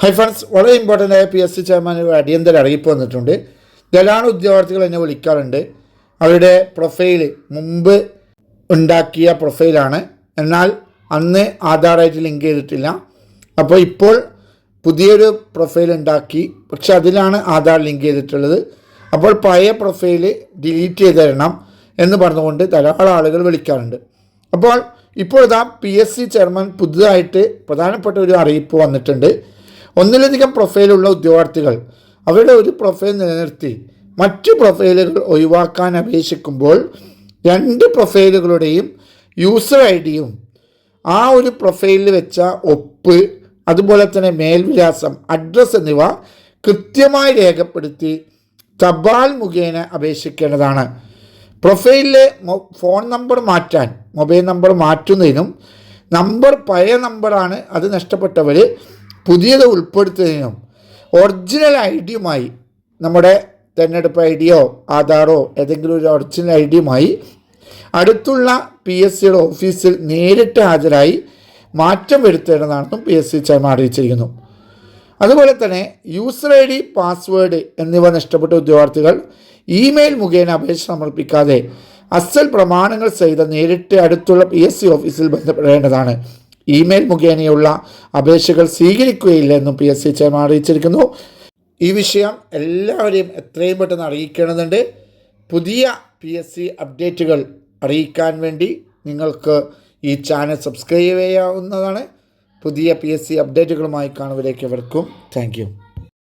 High friends വളരെ important ആയ P S C chairman ഒരു അടിയന്തര അറിയിപ്പ് വന്നിട്ടുണ്ട്. ധാരാളം ഉദ്യോഗാർത്ഥികൾ എന്നെ വിളിക്കാറുണ്ട്. അവരുടെ പ്രൊഫൈൽ മുമ്പ് ഉണ്ടാക്കിയ പ്രൊഫൈലാണ് എന്നാൽ അന്ന് ആധാറായിട്ട് ലിങ്ക് ചെയ്തിട്ടില്ല. അപ്പോൾ ഇപ്പോൾ പുതിയൊരു പ്രൊഫൈൽ ഉണ്ടാക്കി. പക്ഷെ അതിലാണ് ആധാർ ലിങ്ക് ചെയ്തിട്ടുള്ളത്. അപ്പോൾ പഴയ പ്രൊഫൈൽ ഡിലീറ്റ് ചെയ്ത് തരണം എന്ന് പറഞ്ഞുകൊണ്ട് ധാരാളം ആളുകൾ വിളിക്കാറുണ്ട്. അപ്പോൾ ഇപ്പോൾ ഇതാ പി എസ് സി ചെയർമാൻ പുതുതായിട്ട് പ്രധാനപ്പെട്ട ഒരു അറിയിപ്പ് വന്നിട്ടുണ്ട്. ഒന്നിലധികം പ്രൊഫൈലുള്ള ഉദ്യോഗാർത്ഥികൾ അവരുടെ ഒരു പ്രൊഫൈൽ നിലനിർത്തി മറ്റു പ്രൊഫൈലുകൾ ഒഴിവാക്കാൻ അപേക്ഷിക്കുമ്പോൾ രണ്ട് പ്രൊഫൈലുകളുടെയും യൂസർ ഐ ഡിയും ആ ഒരു പ്രൊഫൈലിൽ വെച്ച ഒപ്പ് അതുപോലെ തന്നെ മേൽവിലാസം അഡ്രസ്സ് എന്നിവ കൃത്യമായി രേഖപ്പെടുത്തി തപാൽ മുഖേന അപേക്ഷിക്കേണ്ടതാണ്. പ്രൊഫൈലിലെ ഫോൺ നമ്പർ മാറ്റാൻ മൊബൈൽ നമ്പർ മാറ്റുന്നതിനും നമ്പർ പഴയ നമ്പറാണ് അത് നഷ്ടപ്പെട്ടവർ പുതിയത് ഉൾപ്പെടുത്തുകയും ഒറിജിനൽ ഐ ഡിയുമായി നമ്മുടെ തിരഞ്ഞെടുപ്പ് ഐ ഡിയോ ആധാറോ ഏതെങ്കിലും ഒരു ഒറിജിനൽ ഐ ഡിയുമായി അടുത്തുള്ള പി എസ് സിയുടെ ഓഫീസിൽ നേരിട്ട് ഹാജരായി മാറ്റം വരുത്തേണ്ടതാണെന്നും പി എസ് സി ചെയർമാൻ അറിയിച്ചിരിക്കുന്നു. അതുപോലെ തന്നെ യൂസർ ഐ ഡി പാസ്വേഡ് എന്നിവ നഷ്ടപ്പെട്ട ഉദ്യോഗാർത്ഥികൾ ഇമെയിൽ മുഖേന അപേക്ഷ സമർപ്പിക്കാതെ അസൽ പ്രമാണങ്ങൾ സഹിതം നേരിട്ട് അടുത്തുള്ള പി എസ് സി ഓഫീസിൽ ബന്ധപ്പെടേണ്ടതാണ്. ഇമെയിൽ മുഖേനയുള്ള അപേക്ഷകൾ സ്വീകരിക്കുകയില്ല എന്നും പി എസ് സി ചെയർമാൻ അറിയിച്ചിരിക്കുന്നു. ഈ വിഷയം എല്ലാവരെയും എത്രയും പെട്ടെന്ന് അറിയിക്കേണ്ടതുണ്ട് പുതിയ പി എസ് സി അപ്ഡേറ്റുകൾ അറിയിക്കാൻ വേണ്ടി നിങ്ങൾക്ക് ഈ ചാനൽ സബ്സ്ക്രൈബ് ചെയ്യാവുന്നതാണ്. പുതിയ പി എസ് സി അപ്ഡേറ്റുകളുമായി കാണുവരേക്ക്. എവർക്കും താങ്ക്